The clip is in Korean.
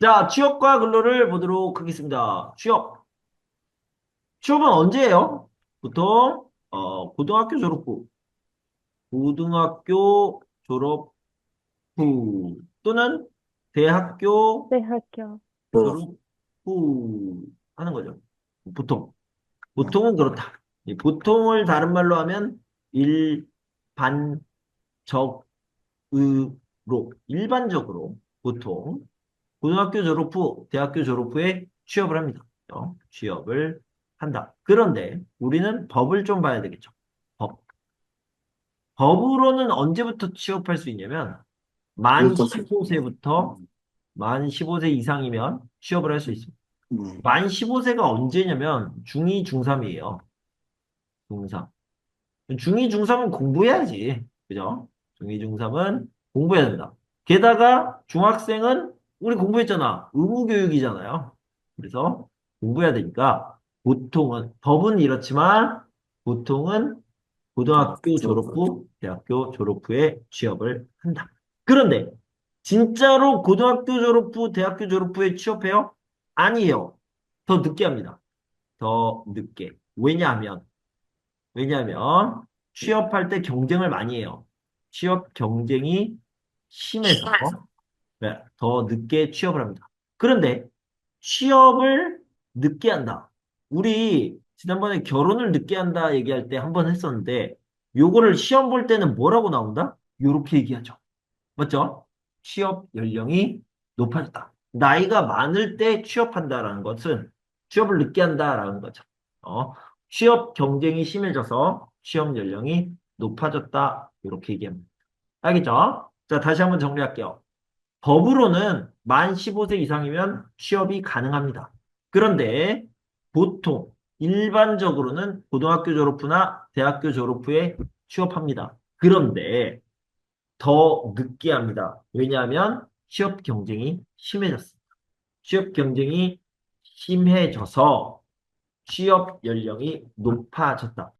자, 취업과 근로를 보도록 하겠습니다. 취업. 취업은 언제예요? 보통, 어, 고등학교 졸업 후, 고등학교 졸업 후, 또는 대학교 네, 할게요. 졸업 후 하는 거죠. 보통. 보통은 그렇다. 이 보통을 다른 말로 하면 일반적으로, 일반적으로, 보통, 고등학교 졸업 후, 대학교 졸업 후에 취업을 합니다. 어, 취업을 한다. 그런데 우리는 법을 좀 봐야 되겠죠. 법. 법으로는 언제부터 취업할 수 있냐면 만 그렇죠. 15세부터 만 15세 이상이면 취업을 할 수 있습니다. 음, 만 15세가 언제냐면 중2, 중3이에요. 중3. 중2, 중3은 공부해야지. 그죠? 중2, 중3은 공부해야 된다. 게다가 중학생은 우리 공부했잖아. 의무교육이잖아요. 그래서 공부해야 되니까 보통은, 법은 이렇지만 보통은 고등학교 졸업 후, 대학교 졸업 후에 취업을 한다. 그런데 진짜로 고등학교 졸업 후, 대학교 졸업 후에 취업해요? 아니에요. 더 늦게 합니다. 더 늦게. 왜냐하면, 왜냐하면 취업할 때 경쟁을 많이 해요. 취업 경쟁이 심해서 네, 더 늦게 취업을 합니다. 그런데 취업을 늦게 한다. 우리 지난번에 결혼을 늦게 한다 얘기할 때 한 번 했었는데 요거를 시험 볼 때는 뭐라고 나온다? 요렇게 얘기하죠. 맞죠? 취업 연령이 높아졌다. 나이가 많을 때 취업한다라는 것은 취업을 늦게 한다라는 거죠. 어, 취업 경쟁이 심해져서 취업 연령이 높아졌다. 이렇게 얘기합니다. 알겠죠? 자, 다시 한번 정리할게요. 법으로는 만 15세 이상이면 취업이 가능합니다. 그런데 보통 일반적으로는 고등학교 졸업 후나 대학교 졸업 후에 취업합니다. 그런데 더 늦게 합니다. 왜냐하면 취업 경쟁이 심해졌습니다. 취업 경쟁이 심해져서 취업 연령이 높아졌다.